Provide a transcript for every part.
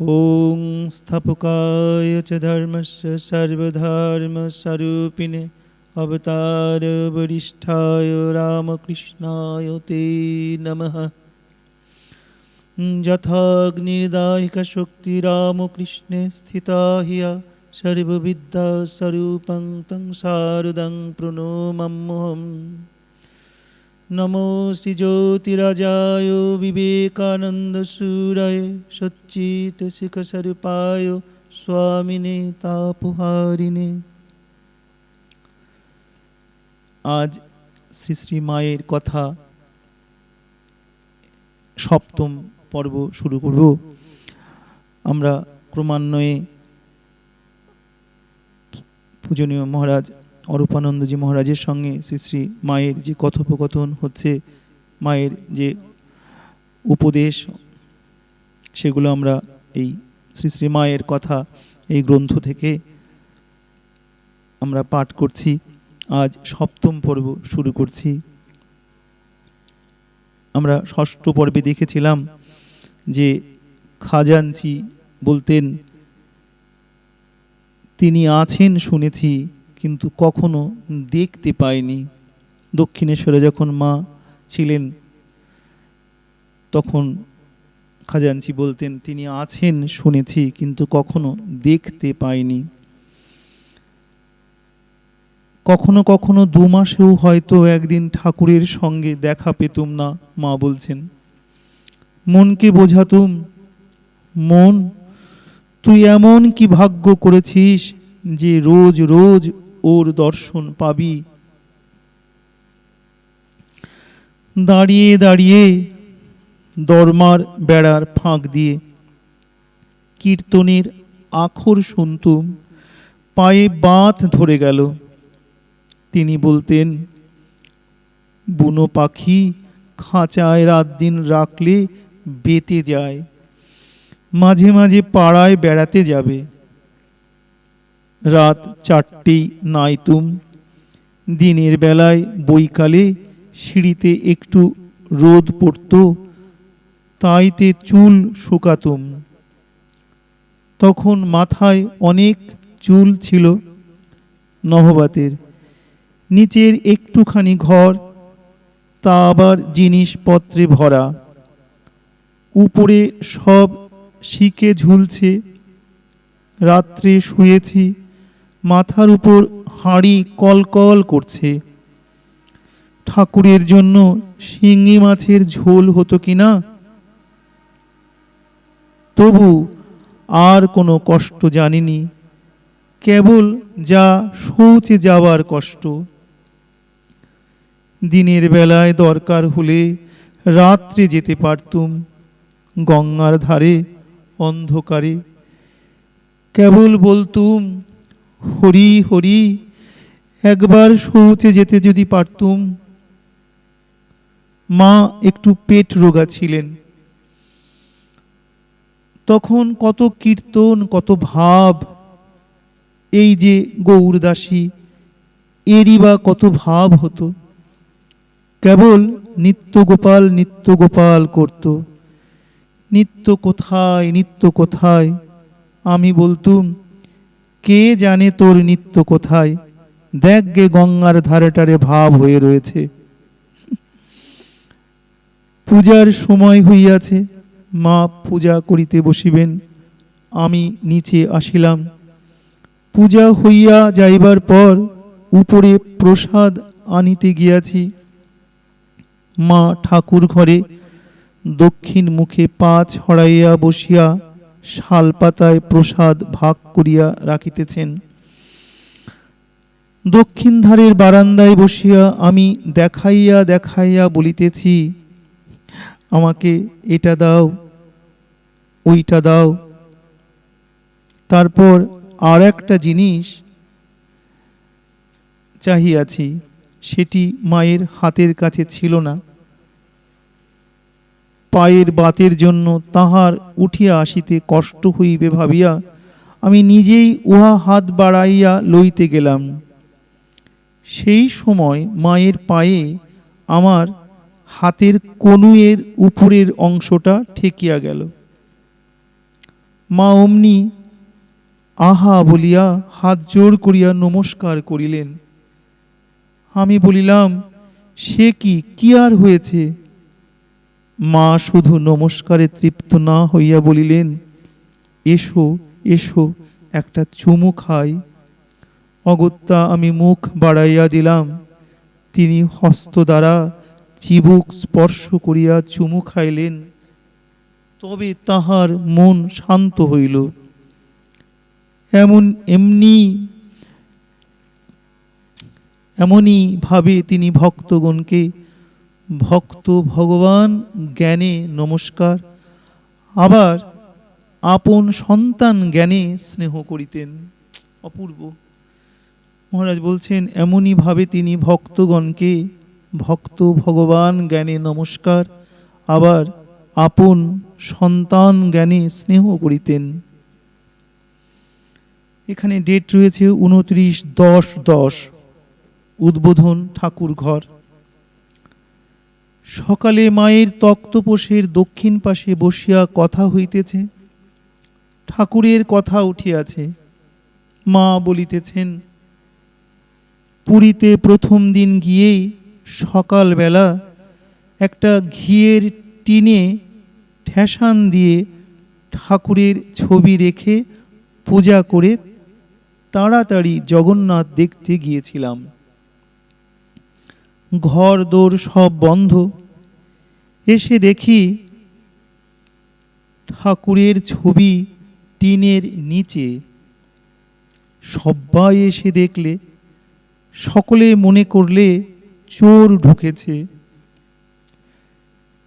ॐ स्थापकाय च धर्मस्य सर्वधर्मस्वरूपिणे अवतारवरिष्ठाय रामकृष्णाय ते नमः यथाग्निदायिकशक्तिरामकृष्णे स्थिता ह्य सर्वविद्यास्वरूपं तं शारदं নমো শ্রীজ্যোতিরাজায় বিবেকানন্দসূরায় সচ্চিত শিখস্বরূপায় স্বামিনে তাপহারিণে আজ শ্রী শ্রী মায়ের কথা সপ্তম পর্ব শুরু করব। আমরা ক্রমান্বয়ে পূজনীয় মহারাজ অরূপানন্দজি মহারাজের সঙ্গে শ্রী শ্রী মায়ের যে কথোপকথন হচ্ছে, মায়ের যে উপদেশ, সেগুলো আমরা এই শ্রী শ্রী মায়ের কথা, এই গ্রন্থ থেকে আমরা পাঠ করছি। আজ সপ্তম পর্ব শুরু করছি। আমরা ষষ্ঠ পর্বে দেখেছিলাম যে খাজানচি বলতেন, তিনি আছেন শুনেছি কিন্তু কখনো দেখতে পাইনি দক্ষিণেশ্বরে যখন মা ছিলেন, তখন খাজানচি বলতেন, তিনি আছেন শুনেছি, কিন্তু কখনো দেখতে পাইনি। কখনো কখনো দু মাসেও হয়তো একদিন ঠাকুরের সঙ্গে দেখা পেতুম না, মা বলছেন। মনকে বোঝাতুম, মন, তুই এমন কি ভাগ্য করেছিস যে রোজ রোজ ওর দর্শন পাবি। দাঁড়িয়ে দাঁড়িয়ে দরমার বেড়ার ফাঁক দিয়ে কীর্তনের আখর শুনতুম, পায়ে বাঁধ ধরে গেল। তিনি বলতেন, বুনো পাখি খাঁচায় রাত দিন রাখলে বেতে যায়, মাঝে মাঝে পাড়ায় বেড়াতে যাবে। রাত চারটেই নাইতুম। দিনের বেলায় বৈকালে সিঁড়িতে একটু রোদ পড়ত, তাইতে চুল শুকাতুম। তখন মাথায় অনেক চুল ছিল নহবাতের নিচের একটুখানি ঘর, তা আবার জিনিসপত্রে ভরা। উপরে সব শিকে ঝুলছে। রাত্রে শুয়েছি মাথার উপর হাঁড়ি কলকল করছে। ঠাকুরের জন্য শিঙি মাছের ঝোল হতো কিনা? তবু আর কোনো কষ্ট জানিনি। কেবল যা শৌচে যাওয়ার কষ্ট। দিনের বেলায় দরকার হলে রাত্রে যেতে পারতুম গঙ্গার ধারে, অন্ধকারে। কেবল বলতুম হরি হরি, একবার শৌচে যেতে যদি পারতুম। মা একটু পেট রোগা ছিলেন। তখন কত কীর্তন, কত ভাব, এই যে গৌরদাসী এরই বা কত ভাব হতো। কেবল নিত্য গোপাল নিত্য গোপাল করত। নিত্য কোথায় নিত্য কোথায়, আমি বলতুম কে জানে তোর নিত্য কোথায়? দেখ গে গঙ্গার ধারেটারে ভাব হয়ে রয়েছে। পূজার সময় হইয়াছে, মা পূজা করিতে বসিবেন, আমি নিচে আসিলাম। পূজা হইয়া যাইবার পর উপরে প্রসাদ আনিতে গিয়াছি। মা ঠাকুর ঘরে দক্ষিণ মুখে পা ছড়াইয়া বসিয়া শাল পাতায় প্রসাদ ভাগ করিয়া রাখিতেছেন। দক্ষিণ ধারের বারান্দায় বসিয়া আমি দেখাইয়া দেখাইয়া বলিতেছি, আমাকে এটা দাও, ওইটা দাও। তারপর আর একটা জিনিস চাহিয়াছি, সেটি মায়ের হাতের কাছে ছিল না। পায়ের বাতের জন্য তাহার উঠিয়া আসিতে কষ্ট হইবে ভাবিয়া আমি নিজেই উহা হাত বাড়াইয়া লইতে গেলাম। সেই সময় মায়ের পায়ে আমার হাতের কনুয়ের উপরের অংশটা ঠেকিয়া গেল। মা অমনি, আহা! বলিয়া হাত জোর করিয়া নমস্কার করিলেন। আমি বলিলাম, সে কি? কি আর হয়েছে? মা শুধু নমস্কারে তৃপ্ত না হইয়া বলিলেন, এসো এসো, একটা চুমু খাই। অগত্যা আমি মুখ বাড়াইয়া দিলাম। তিনি হস্ত দ্বারা চিবুক স্পর্শ করিয়া চুমু খাইলেন। তবে তাহার মন শান্ত হইল। এমন এমনি এমনই ভাবে তিনি ভক্তগণকে ভক্ত ভগবান জ্ঞানে নমস্কার। আবার আপন সন্তান জ্ঞানে স্নেহ করিতেন। অপূর্ব। মহারাজ বলছেন এমনই ভাবে তিনি ভক্তগণকে, ভক্ত ভগবান জ্ঞানে নমস্কার, আবার আপন সন্তান জ্ঞানে স্নেহ করিতেন। এখানে ডেট রয়েছে উনত্রিশ দশ দশ, উদ্বোধন ঠাকুর ঘর সকালে মায়ের তক্তপোষের দক্ষিণ পাশে বসিয়া কথা হইতেছে, ঠাকুরের কথা উঠিয়াছে। মা বলিতেছেন, পুরীতে প্রথম দিন গিয়েই সকালবেলা একটা ঘিয়ের টিনে ঠেসান দিয়ে ঠাকুরের ছবি রেখে পূজা করে তাড়াতাড়ি জগন্নাথ দেখতে গিয়েছিলাম। ঘর দোর সব বন্ধ। এসে দেখি ঠাকুরের ছবি টিনের নিচে। সবাই এসে দেখলে, সকলে মনে করলে চোর ঢুকেছে।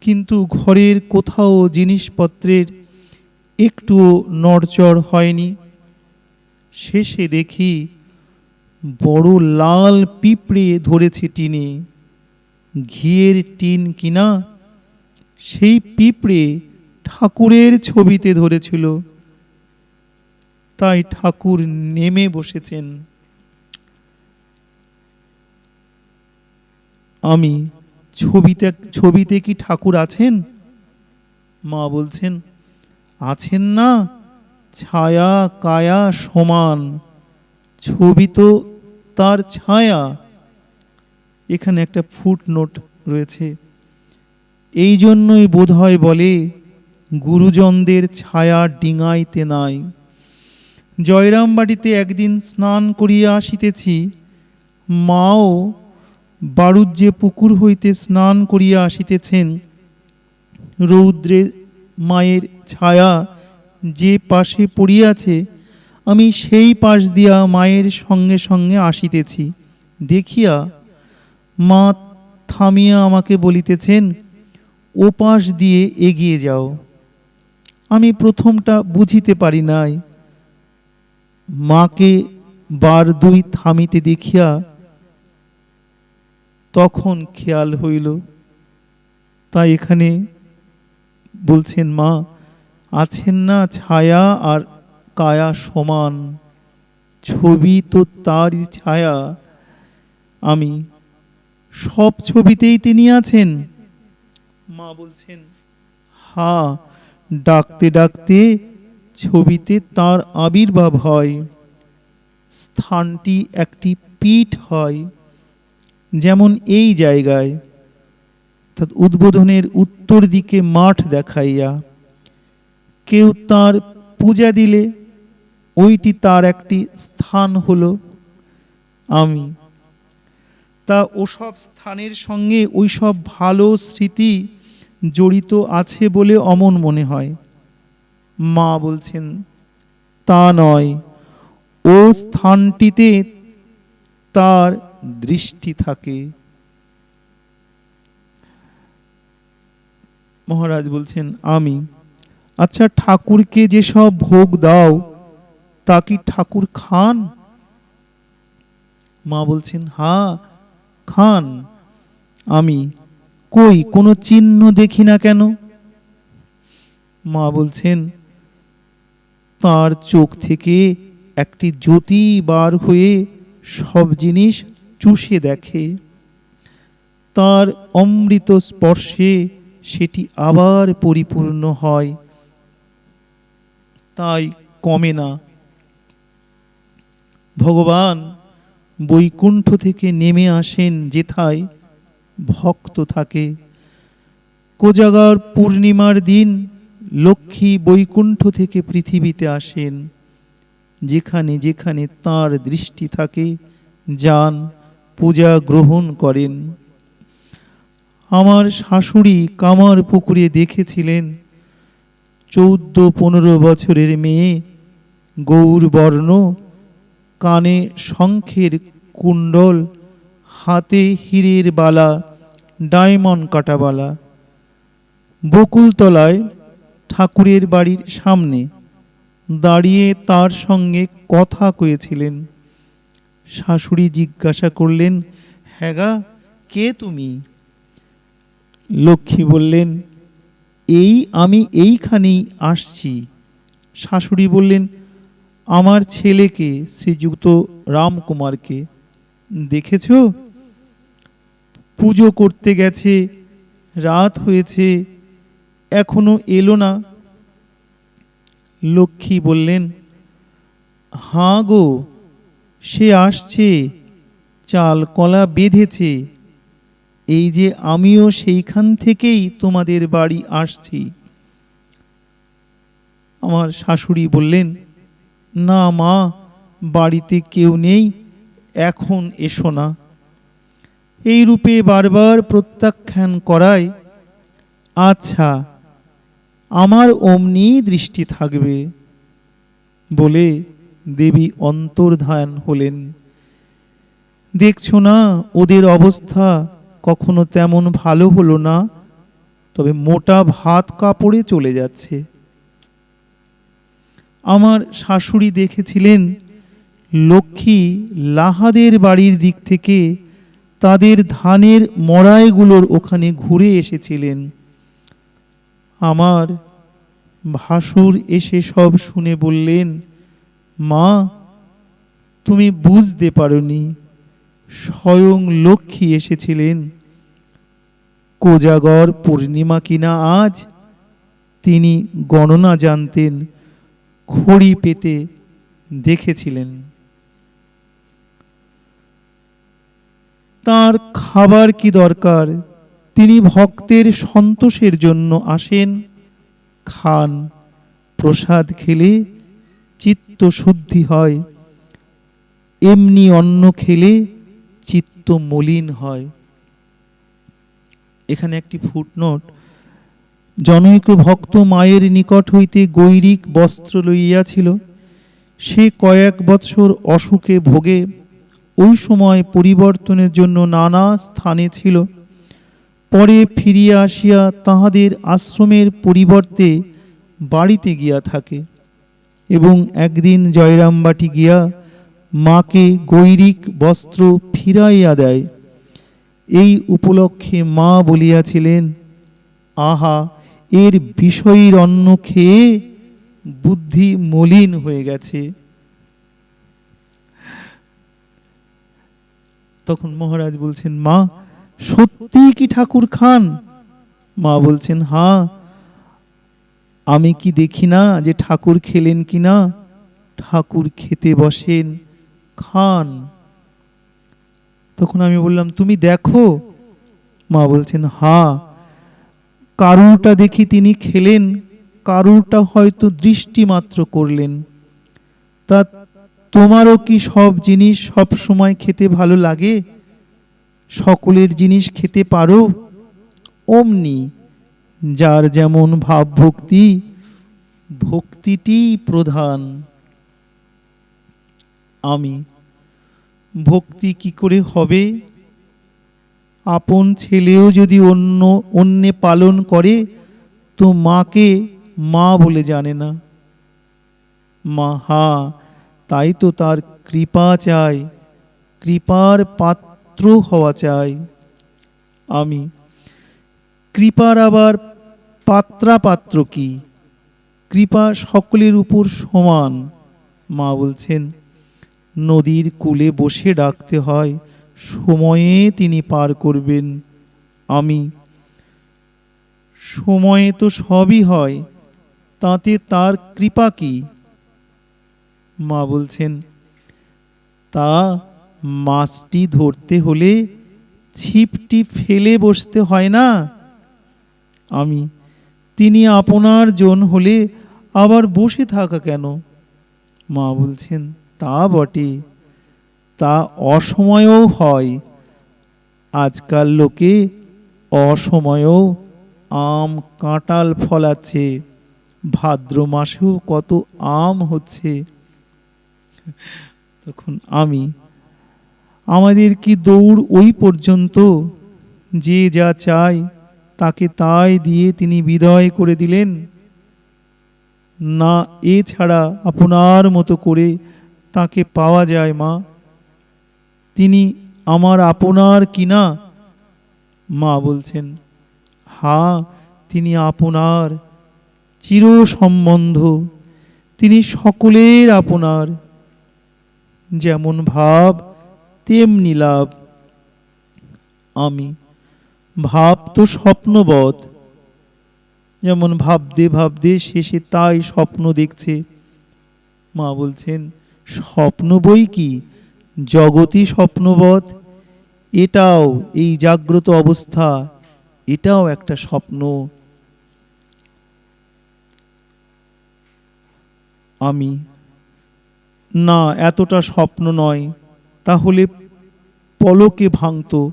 কিন্তু ঘরের কোথাও জিনিসপত্রের একটুও নড়চড় হয়নি। শেষে দেখি বড় লাল পিঁপড়ে ধরেছে টিনে। ঘিয়ের টিন কিনা, সেই পিঁপড়ে ঠাকুরের ছবিতে ধরেছিল। তাই ঠাকুর নেমে বসেছেন। আমি, ছবিতে ছবিতে কি ঠাকুর আছেন? মা বলছেন, আছেন না, ছায়া কায়া সমান। ছবি তো তার ছায়া। এখানে একটা ফুটনোট রয়েছে। এই জন্যই বোধহয় বলে, গুরুজনদের ছায়া ডিঙাইতে নাই। জয়রামবাড়িতে একদিন স্নান করিয়া আসিতেছি, মাও বারুজ্যে পুকুর হইতে স্নান করিয়া আসিতেছেন। রৌদ্রে মায়ের ছায়া যে পাশে পড়িয়াছে আমি সেই পাশ দিয়া মায়ের সঙ্গে সঙ্গে আসিতেছি। দেখিয়া মা থামিয়া আমাকে বলিতেছেন, ও পাশ দিয়ে এগিয়ে যাও। আমি প্রথমটা বুঝিতে পারি নাই। মাকে বার দুই থামিতে দেখিয়া তখন খেয়াল হইল। তাই এখানে বলছেন, মা, আছেন না ছায়া আর কায়া সমান, ছবি তো তারই ছায়া। আমি সব ছবিতেই তিনি আছেন। মা বলছেন, হা, ডাকতে ডাকতে ছবিতে তার আবির্ভাব হয়। স্থানটি একটি পীঠ হয়, যেমন এই জায়গায়। অর্থাৎ উদ্বোধনের উত্তর দিকে মাঠ দেখাইয়া, কেউ তার পূজা দিলে ওইটি তার একটি স্থান হলো আমি। তা ওসব স্থানের সঙ্গে ওই সব ভালো স্মৃতি জড়িত আছে বলে অমন মনে হয়। মা বলছেন, তা নয়, ও স্থানটিতে তার দৃষ্টি থাকে। মহারাজ বলছেন, আমি। আচ্ছা ঠাকুরকে যেসব ভোগ দাও তা কি ঠাকুর খান? মা বলছেন, হা, খান। আমি কই, কোনো চিহ্ন দেখি না কেন? মা বলছেন, তার চোখ থেকে একটি জ্যোতি বার হয়ে সব জিনিস চুষে দেখে। তার অমৃত স্পর্শে সেটি আবার পরিপূর্ণ হয়। তাই কমে না। ভগবান বৈকুণ্ঠ থেকে নেমে আসেন যেথায় ভক্ত থাকে। কোজাগর পূর্ণিমার দিন লক্ষ্মী বৈকুণ্ঠ থেকে পৃথিবীতে আসেন। যেখানে যেখানে তার দৃষ্টি থাকে, যান, পূজা গ্রহণ করেন। আমার শাশুড়ি কামার পুকুরে দেখেছিলেন চৌদ্দ পনেরো বছরের মেয়ে গৌরবর্ণ কানে শঙ্খের কুণ্ডল, হাতে হীরের বালা, ডায়মন্ড কাটাবালা বকুলতলায় ঠাকুরের বাড়ির সামনে দাঁড়িয়ে তার সঙ্গে কথা কয়েছিলেন। শাশুড়ি জিজ্ঞাসা করলেন হ্যাগা কে তুমি? লক্ষ্মী বললেন, এই আমি এইখানেই আসছি। শাশুড়ি বললেন আমার ছেলেকে, শ্রীযুক্ত রামকুমারকে দেখেছ? পুজো করতে গেছে, রাত হয়েছে, এখনও এলো না। লক্ষ্মী বললেন, হাঁ গো, সে আসছে, চাল কলা বেঁধেছে। এই যে আমিও সেইখান থেকেই তোমাদের বাড়ি আসছি। আমার শাশুড়ি বললেন না মা, বাড়িতে কেউ নেই, এখন এসো না। এই রূপে বারবার প্রত্যাখ্যান করায় আচ্ছা আমার অমনি দৃষ্টি থাকবে বলে দেবী অন্তর্ধান হলেন। দেখছ না, ওদের অবস্থা কখনো তেমন ভালো হলো না, তবে মোটা ভাত কাপড়ে চলে যাচ্ছে। আমার শাশুড়ি দেখেছিলেন লক্ষ্মী লাহাদের বাড়ির দিক থেকে তাদের ধানের মড়াইগুলোর ওখানে ঘুরে এসেছিলেন। আমার ভাসুর এসে সব শুনে বললেন, মা, তুমি বুঝতে পারোনি, স্বয়ং লক্ষ্মী এসেছিলেন। কোজাগর পূর্ণিমা কিনা আজ, তিনি গণনা জানতেন খড়ি পেতে দেখেছিলেন। তার খাবার কি দরকার? তিনি ভক্তের সন্তোষের জন্য আসেন, খান, প্রসাদ খেলে চিত্ত শুদ্ধি হয়, এমনি অন্ন খেলে চিত্ত মলিন হয়। এখানে একটি ফুটনোট জনৈক ভক্ত মায়ের নিকট হইতে গৈরিক বস্ত্র লইয়াছিল। সে কয়েক বৎসর অসুখে ভোগে। ওই সময় পরিবর্তনের জন্য নানা স্থানে ছিল। পরে ফিরিয়া আসিয়া তাহাদের আশ্রমের পরিবর্তে বাড়িতে গিয়া থাকে এবং একদিন জয়রামবাটি গিয়া মাকে গৈরিক বস্ত্র ফিরাইয়া দেয়। এই উপলক্ষে মা বলিয়াছিলেন, আহা এর বিষয়ীর অন্ন খেয়ে বুদ্ধি মলিন হয়ে গেছে। তখন মহারাজ বলছেন, মা, সত্যি কি ঠাকুর খান? মা বলছেন, হা, আমি কি দেখি না যে ঠাকুর খেলেন কি না? ঠাকুর খেতে বসেন, খান। তখন আমি বললাম, তুমি দেখো? মা বলছেন, হা কারুরটা দেখি তিনি খেলেন, কারুরটা হয়তো দৃষ্টি মাত্র করলেন। তা তোমারও কি সব জিনিস সব সময় খেতে ভালো লাগে? সকলের জিনিস খেতে পারো? অমনি যার যেমন ভাব ভক্তি ভক্তিটি প্রধান। আমি, ভক্তি কি করে হবে? আপন ছেলেও যদি অন্য, অন্যে পালন করে, তো মাকে মা বলে জানে না। মা, হা, তাই তো তার কৃপা চাই, কৃপার পাত্র হওয়া চাই। আমি, কৃপার আবার পাত্রা পাত্র কি? কৃপা সকলের উপর সমান, মা বলছেন। নদীর কূলে বসে ডাকতে হয় সময়ে তিনি পার করবেন। আমি। সময়ে তো সবই হয়, তাতে তার কৃপা কি? মা বলছেন, তা মাছটি ধরতে হলে ছিপটি ফেলে বসতে হয় না? আমি। তিনি আপনার জন হলে আবার বসে থাকা কেন? মা বলছেন, তা বটে। তা অসময়েও হয়। আজকাল লোকে অসময়েও আম কাঁঠাল ফলাচ্ছে। ভাদ্র মাসেও কত আম হচ্ছে। তখন আমি, আমাদের কি দৌড় ওই পর্যন্ত? যে যা চায়, তাকে তাই দিয়ে তিনি বিদায় করে দিলেন। না এছাড়া আপনার মতো করে তাকে পাওয়া যায় মা। তিনি আমার আপনার কিনা? মা বলছেন, হা, তিনি আপনার চির সম্বন্ধ তিনি সকলের আপনার। যেমন ভাব, তেমনি লাভ। আমি ভাব তো স্বপ্নবধ যেমন ভাবতে ভাবতে শেষে তাই স্বপ্ন দেখছে। মা বলছেন, স্বপ্ন বই কি? জগতই স্বপ্নবৎ এটাও এই জাগ্রত অবস্থা, এটাও একটা স্বপ্ন। আমি, না, এতটা স্বপ্ন নয়, তাহলে পলকে ভাঙত।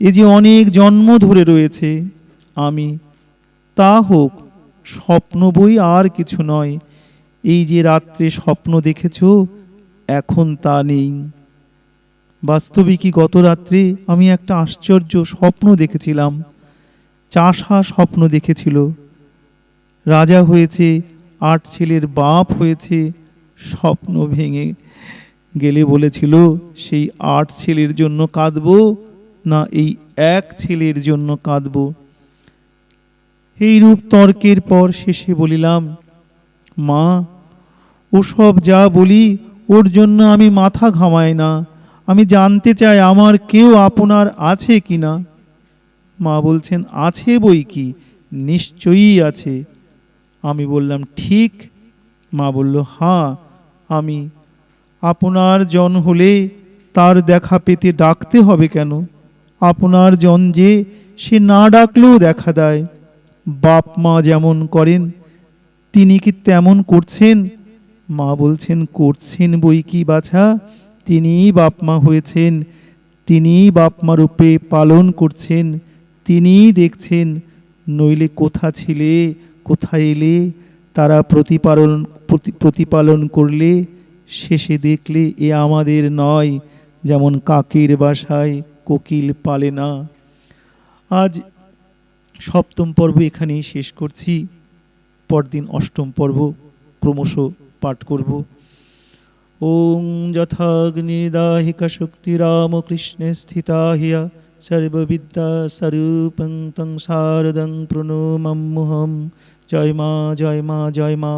এ যে অনেক জন্ম ধরে রয়েছে, আমি, তা হোক, স্বপ্ন বই আর কিছু নয়। এই যে রাত্রে স্বপ্ন দেখেছ এখন তা নেই। বাস্তবিকই গত রাত্রে আমি একটা আশ্চর্য স্বপ্ন দেখেছিলাম? চাষা স্বপ্ন দেখেছিল। রাজা হয়েছে, আট ছেলের বাপ হয়েছে, স্বপ্ন ভেঙে গেলে বলেছিল, সেই আট ছেলের জন্য কাঁদব না এই এক ছেলের জন্য কাঁদব? এই রূপ তর্কের পর শেষে বলিলাম, মা, ওসব যা বলি ওর জন্য আমি মাথা ঘামাই না। আমি জানতে চাই আমার কেউ আপনার আছে কি না? মা বলছেন, আছে বই কি? নিশ্চয়ই আছে। আমি বললাম, ঠিক। মা বলল হ্যাঁ আমি। আপনার জন হলে তার দেখা পেতে ডাকতে হবে কেন? আপনার জন যে সে না ডাকলেও দেখা দেয়। বাপ মা যেমন করেন, তিনি কি তেমন করছেন? মা বলছেন, করছেন বই কি বাছা? তিনিই বাপ মা হয়েছেন, তিনিই বাপ মা রূপে পালন করছেন, তিনিই দেখছেন, নইলে কোথা ছিলে, কোথায় এলে, তারা প্রতিপালন, প্রতি- প্রতিপালন করলে, শেষে দেখলে এ আমাদের নয়, যেমন কাকের বাসায় কোকিল পালে না। আজ সপ্তম পর্ব এখানেই শেষ করছি, পরদিন অষ্টম পর্ব, ক্রমশ পাঠ করব। ওং যথাগ্নিদাহিকা শক্তি রামকৃষ্ণে স্থিতা হিয়া, সর্ববিদ্যা স্বরূপং তং শারদং প্রণমাম্যহম জয় মা জয় মা জয় মা।